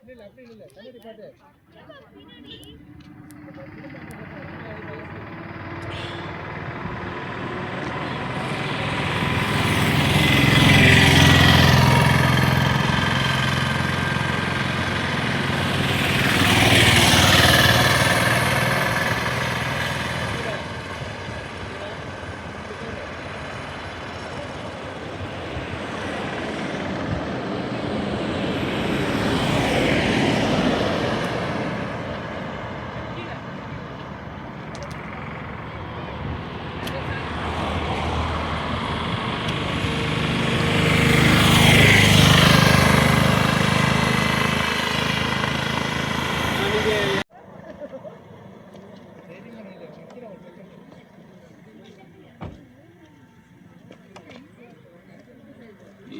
இல்லை இல்லை அப்படி இல்லை கமிட்டி பாட்டு.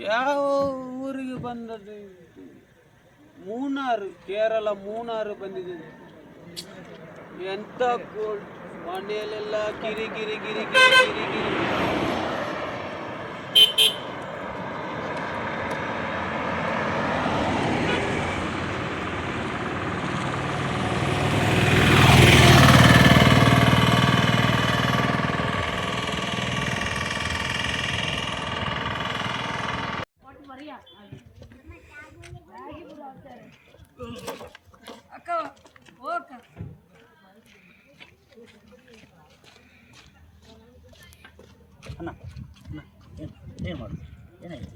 ಯಾವ ಊರಿಗೆ ಬಂದದ್ದು? ಮೂನಾರು, ಕೇರಳ ಮೂನಾರು ಬಂದಿದೆ. ಎಂತ ಕೋಲ್ಡ್ ಮನೆಯಲ್ಲೆಲ್ಲ ಕಿರಿ ಕಿರಿ ಕಿರಿ ಕಿರಿ ಕಿರಿ ಕಿರಿ ಅಣ್ಣ ಅಣ್ಣ ಏನು ಏನು ಮಾಡೋದು ಏನಾಯ್ತು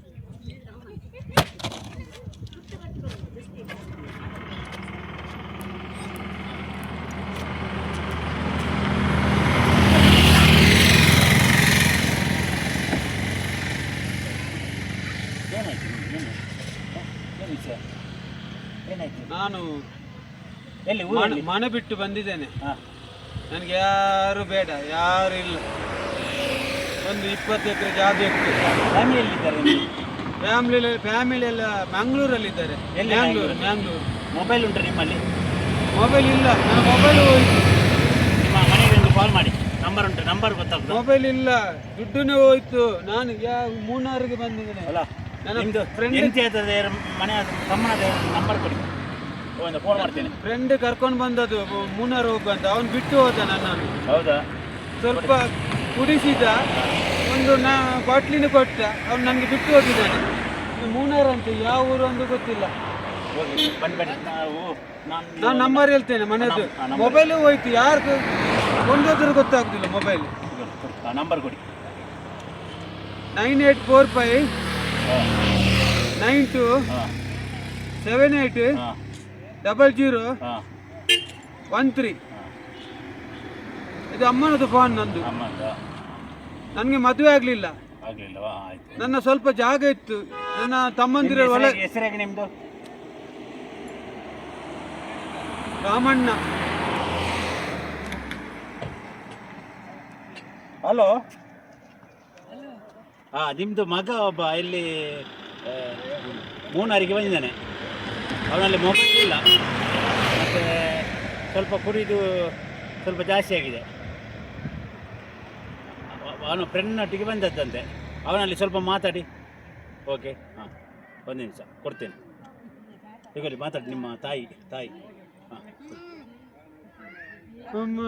ಏನಾಯ್ತು ನಿಮ್ಗೆ? ಏನಾಯ್ತು ಹ? ಏನು ವಿಷಯ ಏನಾಯ್ತು ನಾನು ಎಲ್ಲಿ ಮನೆ ಬಿಟ್ಟು ಬಂದಿದ್ದೇನೆ. ನನಗೆ ಯಾರು ಬೇಡ ಯಾರು ಇಲ್ಲ. ಒಂದು ಇಪ್ಪತ್ತು ಎಕರೆ ಜಾಗ ಇತ್ತು. ಫ್ಯಾಮಿಲಿಯಲ್ಲಿದ್ದಾರೆ ಫ್ಯಾಮಿಲಿ ಫ್ಯಾಮಿಲಿ ಎಲ್ಲ ಮ್ಯಾಂಗ್ಳೂರಲ್ಲಿದ್ದಾರೆ ಎಲ್ಲಿ ಮ್ಯಾಂಗ್ಳೂರು ಮ್ಯಾಂಗ್ಳೂರು ಮೊಬೈಲ್ ಉಂಟು ನಿಮ್ಮಲ್ಲಿ? ಮೊಬೈಲ್ ಇಲ್ಲ. ನಾನು ಮೊಬೈಲ್ ಹೋಯ್ತು ನಿಮ್ಮ ಮನೆಗೆ ಒಂದು ಕಾಲ್ ಮಾಡಿ. ನಂಬರ್ ಉಂಟು? ನಂಬರ್ ಗೊತ್ತಾಗ್ತದೆ ಮೊಬೈಲ್ ಇಲ್ಲ. ದುಡ್ಡು ಹೋಯ್ತು. ನಾನು ಯಾವ ಮೂನಾರಿಗೆ ಬಂದಿದ್ದೇನೆ. ಅಲ್ಲ ನನ್ನ ಫ್ರೆಂಡ್ ಮನೆ ತಮ್ಮನದ ನಂಬರ್ ಕೊಡಿ. ಒಂದು ಫೋನ್ ಮಾಡ್ತೇನೆ. ಫ್ರೆಂಡ್ ಕರ್ಕೊಂಡು ಬಂದದ್ದು ಮೂನಾರ್ ಅಂತ ಅವನು ಬಿಟ್ಟು ಹೋದ ನನ್ನನ್ನು. ಹೌದಾ? ಸ್ವಲ್ಪ ಕುಡಿಸಿದ ಒಂದು ನಾ ಬಾಟ್ಲಿನ ಕೊಟ್ಟ. ಅವ್ನು ನನಗೆ ಬಿಟ್ಟು ಹೋಗಿದ್ದಾನೆ. ಮೂನಾರ್ ಅಂತ ಯಾವ ಊರು ಅಂತ ಗೊತ್ತಿಲ್ಲ. ಹೋಗಿ ಬನ್ನಿ ಬನ್ನಿ ನಾವು ನಾನು ನಾನು ನಂಬರ್ ಹೇಳ್ತೇನೆ ಮನೆಯದು. ಮೊಬೈಲ್ ಹೋಯ್ತು. ಯಾರು ಒಂದಾದ್ರೂ ಗೊತ್ತಾಗುದಿಲ್ಲ ಮೊಬೈಲ್. ನಂಬರ್ ಕೊಡಿ. ನೈನ್ ಏಟ್ ಫೋರ್ ಫೈವ್ ಹಾಂ. Nine two seven eight double zero one three ಇದು ಅಮ್ಮನದು ಫೋನ್ ನಂದು. ನನಗೆ ಮದುವೆ ಆಗಲಿಲ್ಲ. ನನ್ನ ಸ್ವಲ್ಪ ಜಾಗ ಇತ್ತು. ನನ್ನ ತಮ್ಮಂದಿರ ಒಳಗೆ ಹೆಸರಾಗಿ- ನಿಮ್ಮದು ರಾಮಣ್ಣ. ಹಲೋ ಹಾಂ ನಿಮ್ಮದು ಮಗ ಒಬ್ಬ ಇಲ್ಲಿ ಮೂನಾರಿಗೆ ಬಂದಿದ್ದಾನೆ. ಅವನಲ್ಲಿ ಮೊಬೈಲ್ ಇಲ್ಲ. ಮತ್ತು ಸ್ವಲ್ಪ ಕುಡಿದು ಸ್ವಲ್ಪ ಜಾಸ್ತಿ ಆಗಿದೆ. ಅವ- ಅವನು ಫ್ರೆಂಡ್ನೊಟ್ಟಿಗೆ ಬಂದದ್ದಂತೆ. ಅವನಲ್ಲಿ ಸ್ವಲ್ಪ ಮಾತಾಡಿ. ಓಕೆ ಹಾಂ. ಒಂದು ನಿಮಿಷ. ಕೊಡ್ತೇನೆ. ಹೀಗಲ್ಲಿ ಮಾತಾಡಿ. ನಿಮ್ಮ ತಾಯಿ ತಾಯಿ. ಹಾಂ ಅಮ್ಮ.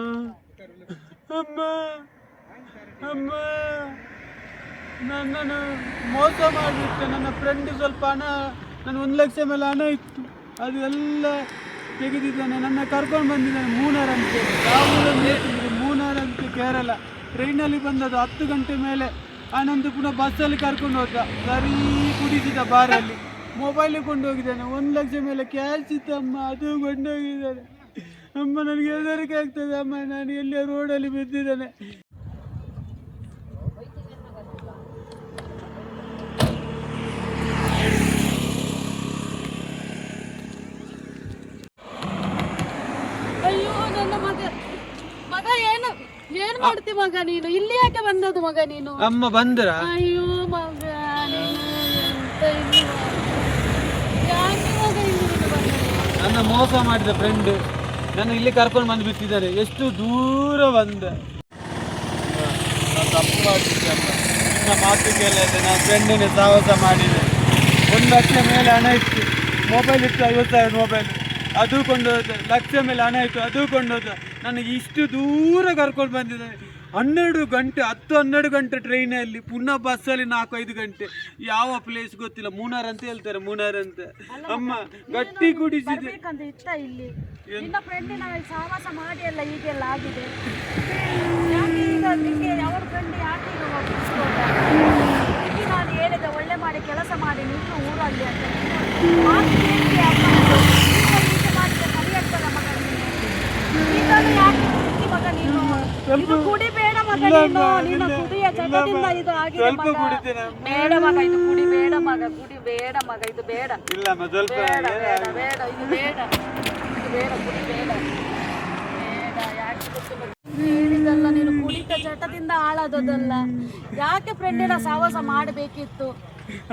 ಅಮ್ಮ. ಅಮ್ಮ. ನನ್ನನ್ನು ಮೋಸ ಮಾಡಿಬಿಟ್ಟೆ ನನ್ನ ಫ್ರೆಂಡ್ ಸ್ವಲ್ಪ ಹಣ, ನನ್ನ ಒಂದು ಲಕ್ಷ ಮೇಲೆ ಹಣ ಇತ್ತು. ಅದು ಎಲ್ಲ ತೆಗೆದಿದ್ದಾನೆ. ನನ್ನ ಕರ್ಕೊಂಡು ಬಂದಿದ್ದಾನೆ ಮೂನಾರ್ ಅಂತ ಮೂನಾರ್ ಅಂತ ಕೇರಳ. ಟ್ರೈನಲ್ಲಿ ಬಂದದ್ದು ಹತ್ತು ಗಂಟೆ ಮೇಲೆ. ಆನಂತರ ಪುನಃ ಬಸ್ಸಲ್ಲಿ ಕರ್ಕೊಂಡು ಹೋದ. ಸರಿ ಕುಡಿಸಿದ ಬಾರಲ್ಲಿ ಮೊಬೈಲ್ ಕೊಂಡೋಗಿದ್ದಾನೆ ಒಂದು ಲಕ್ಷ ಮೇಲೆ ಕ್ಯಾಶ್ ಇತ್ತಮ್ಮ, ಅದು ಕೊಂಡೋಗಿದ್ದಾನೆ ಅಮ್ಮ, ನನಗೆ ಹೆದರಿಕೆ ಆಗ್ತದೆ ಅಮ್ಮ. ನಾನು ಎಲ್ಲಿಯೋ ರೋಡಲ್ಲಿ ಬಿದ್ದಿದ್ದೇನೆ ಅಯ್ಯೋ ನನ್ನ ಮಗ ಮಗ ಏನು ಏನ್ ಮಾಡ್ತಿ ಮಗ ನೀನು. ಇಲ್ಲಿ ಯಾಕೆ ಬಂದದ್ದು ಮಗ ನೀನು? ಅಮ್ಮ ಬಂದ್ರ? ಅಯ್ಯೋ ಮಗ ನೀನು ಎಂತ ಇಲ್ಲಿ ಯಾಕೆ ಮಗ ಇಲ್ಲಿ ನೀನು ಬಂದದ್ದು? ನನ್ನ ಮೋಸ ಮಾಡಿದ ಫ್ರೆಂಡ್ ನನ್ನ ಇಲ್ಲಿ ಕರ್ಕೊಂಡು ಬಂದು ಬಿಟ್ಟಿದ್ದಾರೆ. ಎಷ್ಟು ದೂರ ಬಂದ. ನಾನು ತಪ್ಪು ಮಾಡಿದ್ದೆ ಅಮ್ಮ ನಿನ್ನ ಮಾತು ಕೇಳಿದೆ ನಾನು ಫ್ರೆಂಡಿನ ಸಾಹಸ ಮಾಡಿದೆ. ಒಂದು ಲಕ್ಷ ಮೇಲೆ ಹಣ ಇತ್ತು. ಮೊಬೈಲ್ ಇತ್ತು ಐವತ್ತು ಸಾವಿರ ಮೊಬೈಲ್ ಅದು ಕೊಂಡೋದ. ಲಕ್ಷ ಮೇಲೆ ಹಣ ಇತ್ತು. ಅದು ಕೊಂಡೋದ. ನನಗೆ ಇಷ್ಟು ದೂರ ಕರ್ಕೊಂಡು ಬಂದಿದ್ದಾನೆ ಹನ್ನೆರಡು ಗಂಟೆ ಹತ್ತು ಹನ್ನೆರಡು ಗಂಟೆ ಟ್ರೈನಲ್ಲಿ ಪುನಃ ಬಸ್ಸಲ್ಲಿ ನಾಲ್ಕು ಐದು ಗಂಟೆ. ಯಾವ ಪ್ಲೇಸ್ ಗೊತ್ತಿಲ್ಲ. ಮೂನಾರ್ ಅಂತ ಹೇಳ್ತಾರೆ ಮೂನಾರ್ ಅಂತ. ಅಮ್ಮ ಗಟ್ಟಿ ಕುಡಿಸಿದೆ ಇಲ್ಲಿ? ನಿನ್ನ ನಾನು ಸಹವಾಸ ಮಾಡಿ ಎಲ್ಲ ಹೀಗೆಲ್ಲ ಆಗಿದೆ. ಯಾಕೆ ಈಗ ನಿಮಗೆ ಅವರ ಫ್ರೆಂಡ್ ಯಾಕೆ ಈಗ? ನಾನು ಹೇಳಿದೆ ಒಳ್ಳೆ ಮಾಡಿ ಕೆಲಸ ಮಾಡಿ ನೀನು ಊರಲ್ಲಿ ಅಂತ ನೀನು ಮಾತು ಕೇಳ್ತೀಯ ಅಮ್ಮನದು. ನೀನು ಹೀಗೆ ಮಾಡಿದ್ರೆ ಸರಿ ಆಗ್ತದ ಮಗ ನೀನು? ಇದನ್ನು ಯಾಕೆ ಕುಡ್ತಿ ಮಗ ನೀನು ಇದು ಕುಡಿಬೇಡ ಮಗ ನೀನು. ನೀನು ಕುಡಿಯ ಚಟದಿಂದ ಇದು ಆಗಿದೆ ಮಗ. ಬೇಡ ಮಗ ಇದು ಕುಡಿ ಬೇಡ ಮಗ ಕುಡಿ ಬೇಡ ಮಗ ಇದು ಬೇಡ. ಸ್ವಲ್ಪ ಬೇಡ ಬೇಡ ಬೇಡ ಇದು ಬೇಡ ಇದು ಬೇಡ ಕುಡಿ ಬೇಡ. ಬೇಡ ಯಾಕೆ ಗೊತ್ತಿಲ್ಲ ಹೇಳಿದಲ್ಲ ನೀನು ಕುಡಿತ ಚಟದಿಂದ ಹಾಳಾದದಲ್ಲ ಯಾಕೆ ಫ್ರೆಂಡಿನ ಸಾಹಸ ಮಾಡಬೇಕಿತ್ತು?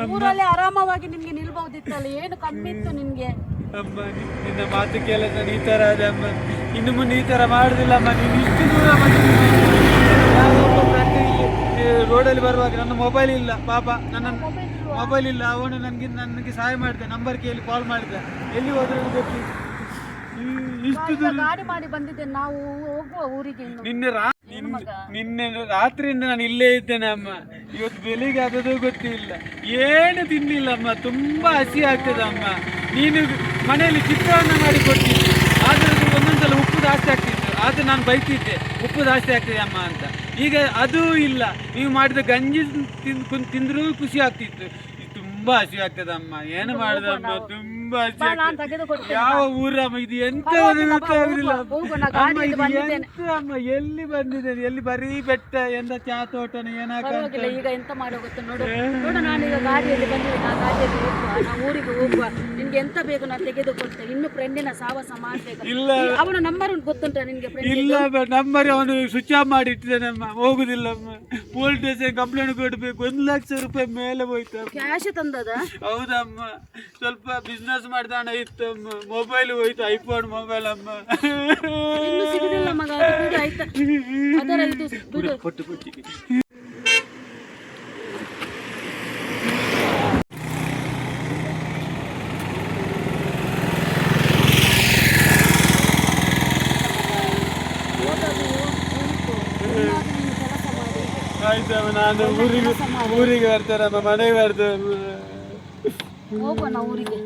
ಊರಲ್ಲಿ ಆರಾಮವಾಗಿ ನಿಮ್ಗೆ ನಿಲ್ಬಹುದಿತ್ತಲ್ಲ ಏನು ಕಮ್ಮಿ ಇತ್ತು ನಿನ್ಗೆ? ಅಮ್ಮ ನಿನ್ನ ಮಾತು ಕೇಳ ನಾನು ಈ ಥರ ಆದೆ ಅಮ್ಮ. ಇನ್ನು ಮುಂದೆ ಈ ಥರ ಮಾಡುದಿಲ್ಲಮ್ಮ ನೀನು ಇಷ್ಟು ದೂರ ರೋಡಲ್ಲಿ ಬರುವಾಗ ನನ್ನ ಮೊಬೈಲ್ ಇಲ್ಲ. ಪಾಪ ನನ್ನ ಮೊಬೈಲ್ ಇಲ್ಲ. ಅವನು ನನಗೆ ನನಗೆ ಸಹಾಯ ಮಾಡಿದೆ ನಂಬರ್ ಕೇಳಿ ಕಾಲ್ ಮಾಡಿದೆ. ಎಲ್ಲಿ ಹೋದ್ರೆ ಗೊತ್ತಿಲ್ಲ ಇಷ್ಟು ದೂರ ಗಾಡಿ ಮಾಡಿ ಬಂದಿದ್ದೆ ನಾವು ಹೋಗುವ ಊರಿಗೆ ನಿನ್ನೆ ರಾ ನಿನ್ನೆ ನಿನ್ನೆ ರಾತ್ರಿಯಿಂದ ನಾನು ಇಲ್ಲೇ ಇದ್ದೇನೆ ಅಮ್ಮ. ಇವತ್ತು ಬೆಳಿಗ್ಗೆ ಆದದ್ದು ಗೊತ್ತಿಲ್ಲ. ಏನು ತಿನ್ನಿಲ್ಲ ಅಮ್ಮ. ತುಂಬಾ ಹಸಿ ಆಗ್ತದೆ ಅಮ್ಮ. ನೀನು ಮನೆಯಲ್ಲಿ ಚಿತ್ರವನ್ನು ಮಾಡಿ ಕೊಟ್ಟಿದ್ದೆ. ಆದರೆ ಒಂದೊಂದು ಸಲ ಉಪ್ಪು ಜಾಸ್ತಿ ಆಗ್ತಿತ್ತು ಆದರೆ ನಾನು ಬೈತಿದ್ದೆ ಉಪ್ಪು ಜಾಸ್ತಿ ಆಗ್ತದೆ ಅಮ್ಮ ಅಂತ. ಈಗ ಅದೂ ಇಲ್ಲ. ನೀವು ಮಾಡಿದ ಗಂಜಿ ತಿಂದು ತಿಂದರೂ ಖುಷಿ ಆಗ್ತಿತ್ತು. ತುಂಬ ತುಂಬಾ ಹಸಿ ಆಗ್ತದೆ ಅಮ್ಮ ಏನು ಮಾಡುದಮ್ಮ? ತುಂಬಾ ಯಾವ ಊರಮ್ಮ ಇದು? ಎಂತ ಗೊತ್ತಾಗುದಿಲ್ಲ ಅಮ್ಮ, ಇದು ಎಂತ ಅಮ್ಮ ಎಲ್ಲಿ ಬಂದಿದ್ದೇನೆ? ಎಲ್ಲಿ ಬರೀ ಬೆಟ್ಟ ಎಂತ ಚಾ ತೋಟನ ಏನಾಕ ಪರವಾಗಿಲ್ಲ ಈಗ ಎಂತ ಮಾಡೋ ಗೊತ್ತ? ನೋಡು ಗಾಡಿಯಲ್ಲಿ ಗಾಡಿಯಲ್ಲಿ ಹೋಗುವ ನಾವು ಊರಿಗೆ ಹೋಗುವ. ನಿನ್ಗೆ ಎಂತ ಬೇಕು ನಾನು ಇನ್ನು ಫ್ರೆಂಡಿನ ಸಾವಾಸ ಮಾಡ್ಬೇಕು. ಇಲ್ಲ. ಅವನ ನಂಬರ್ ಗೊತ್ತುಂಟ ನಿನ್ಗೆ ಇಲ್ಲ ನಂಬರ್ ಅವನು ಸ್ವಿಚ್ ಆಫ್ ಮಾಡಿ ಇಟ್ಟಿದ್ದಾನಮ್ಮ ಹೋಗುದಿಲ್ಲಮ್ಮ ಪೊಲೀಸ್ ಸ್ಟೇಷನ್ ಕಂಪ್ಲೇಂಟ್ ಕೊಡ್ಬೇಕು? ಒಂದು ಲಕ್ಷ ರೂಪಾಯಿ ಮೇಲೆ ಹೋಯ್ತು ಕ್ಯಾಶ್ ತಂದದ? ಹೌದಮ್ಮ. ಸ್ವಲ್ಪ ಬಿಸ್ನೆಸ್ ಮಾಡಿದ ಹಣ ಇತ್ತಮ್ಮ ಮೊಬೈಲ್ ಹೋಯ್ತು ಐಫೋನ್ ಮೊಬೈಲ್ ಅಮ್ಮ. ಇನ್ನು ಸಿಗುದಿಲ್ಲ ಮಗ ಅದು ಬಿಡು ಆಯ್ತಾ? ಅದರ ಇದು ಬಿಡು. ಕೊಟ್ಟು ಕೊಟ್ಟಿಗೆ ಓದೋದು ಉಂಟು ಇನ್ನಾದ್ರೂ ನೀನು ಕೆಲಸ ಮಾಡಿ ಆಯ್ತಮ್ಮ ನಾನು ಊರಿಗೆ ಊರಿಗೆ ಬರ್ತಾರಮ್ಮ ಮನೆಗೆ ಬರ್ತೇನೆ ನಾವು ಊರಿಗೆ.